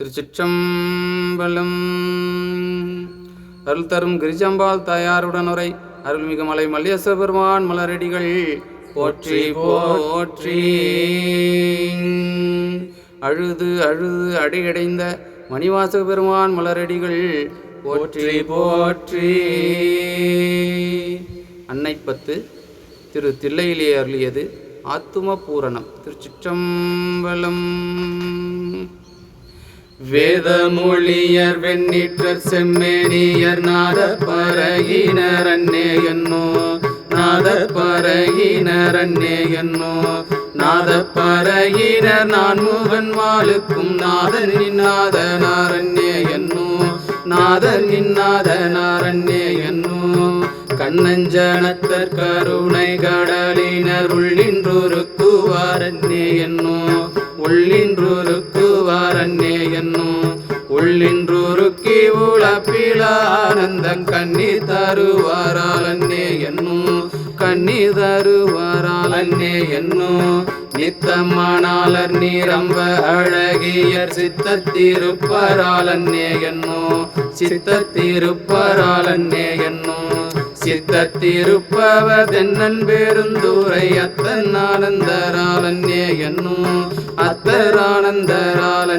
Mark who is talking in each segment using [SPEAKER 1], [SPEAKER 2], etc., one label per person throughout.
[SPEAKER 1] திருச்சிற்றம்பலம். அருள் தரும் கிரிஜம்பால் தாயாருடன் உரை அருள்மிகு மலை மல்லியச பெருமான் மலரடிகள். போற்றி போற்றி. அழுது அழுது அடியடைந்த மணிவாசக பெருமான் மலரடிகள். போற்றி போற்றி. அன்னை பத்து திரு தில்லையிலே அருளியது ஆத்தும பூரணம் திருச்சிற்றம்பலம். வேதமொழியர் வெண்ணிற்றர் செம்மேனியர் நாத பரகினர் அன்னே என்னோ நாத பரகினர் அன்னே என்னோ. நாத பரகினர் நான் முகன் மாலுக்கும் நாதன் நாதனார் அன்னே என்னோ. நாதன் நாதனார் அன்னே என்னோ. கண்ணஞ்சனத்தர் கருணை கடலினர் உள்ளின்றொருக்குவார் அன்னே என்னோ. உள்ளின்றொருக்குவார் என்னும் என்னோ உள்ளின்றொருக்கி உழப்பில ஆனந்த கண்ணி தருவாரால் அன்னே என்னோ கண்ணி தருவாரால் அன்னே என்னோ நித்தமானாலர் நீரம்ப அழகியர் சித்தத்திருப்பரால் அன்னே என்னோ சித்தத்திருப்பரால் அன்னே என்னோ சித்தத்திருப்பவர் தென்னன் பெருந்தூரை அத்தன் ஆனந்தரால் அன்னே என்னும் அத்தரானந்தரால்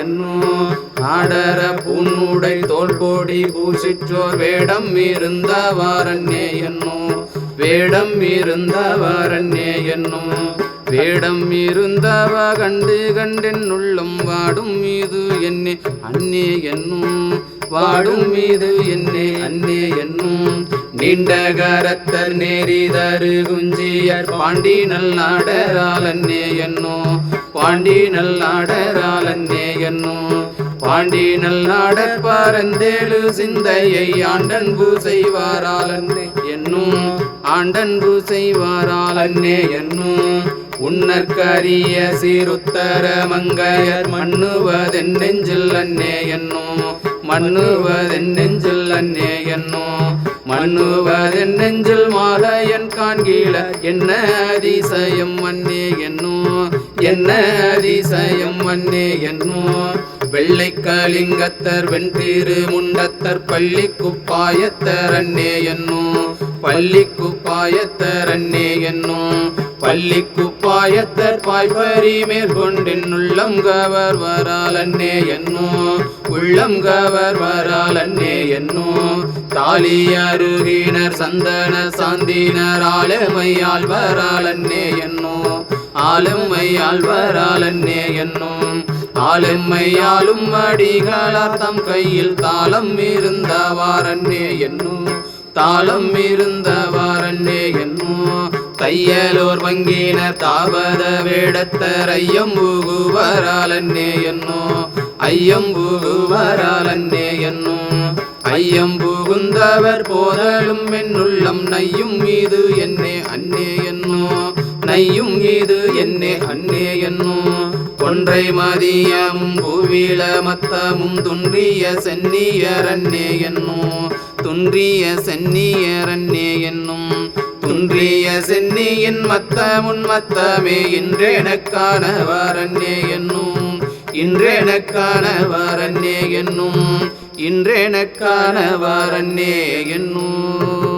[SPEAKER 1] என்னும். ஆடர புன்னுடை தோல் போடி பூசிற்றோர் வேடம் இருந்தவாரன்னே என்னும். வேடம் இருந்தவாரன்னே என்னும். வேடம் இருந்தவ கண்டு கண்டென் உள்ளம் வாடும் மீது என்னே அன்னே என்னும். வாடும் மீது என்னே அன்னே நீண்ட கரத்தர் நேரிதரு குஞ்சியர் பாண்டி நல்லாடராளன்னே என்னோ பாண்டி நல்லாடராளன்னே என்னோ. பாண்டி நல்லாடற் பரந்தேழு சிந்தையை ஆண்டன் பூசைவாராளன்னே என்னும் ஆண்டன் பூசைவாராளன்னே என்னும் உன்னற்கரிய சீருத்தர மங்கையர் மண்ணுவதென் நெஞ்சில் அன்னே என்னோ மண்ணுவதென் நெஞ்சில் அன்னே என்னோ. மன்னுவதன் நெஞ்சில் மாலையன் காண்கீழ என்ன அதிசயம் அன்னே என்னோ என்ன அதிசயம் அன்னே என்னோ. வெள்ளை கலிங்கத்தர் வெண்தீரு முண்டத்தர் பள்ளி குப்பாயத்தர் அன்னே என்னோ. பள்ளி குப்பாயத்தர் அன்னே என்னோ. பள்ளி குப்பாயத்தர் பாய்பரி மேற்கொண்டின் உள்ளம் கவர் வரால் அன்னே என்னோ. உள்ளம் கவர் வரால் அன்னே என்னோ. சாலி அருகினர் சந்தன சாந்தினர் ஆளுமையால் வராளன்னே என்னோ ஆளுமையால் வராளன்னே அன்னே என்னோ ஆளுமையாலும் அடிகளார் தம் கையில் தாளம் இருந்தவாரன்னே என்னும் தாளம் இருந்தவாரன்னே என்னும். தையலோர் வங்கின தாவத வேடத்தர் ஐயம்புகுவராலன்னே என்னோ ஐயம்புகுவராலன்னே என்னும் ஐயம் புகுந்தவர் போதலும் என்னுள்ளம். நையும் மீது என்னே அன்னே என்னோ. நையும் மீது என்னே அன்னே என்னோ. ஒன்றை மதியமும் பூவில மத்தமும் துன்றிய சென்னியர் அன்னே என்னோ. துன்றிய சென்னியர் அன்னே என்னும். துன்றிய சென்னியின் மத்தமுன் மத்தமே இன்றெனக்கான வரன்னே என்னும். இன்றெனக்கான வரன்னே என்னும். இன்றேனக்கான வாரன்னே என்னும்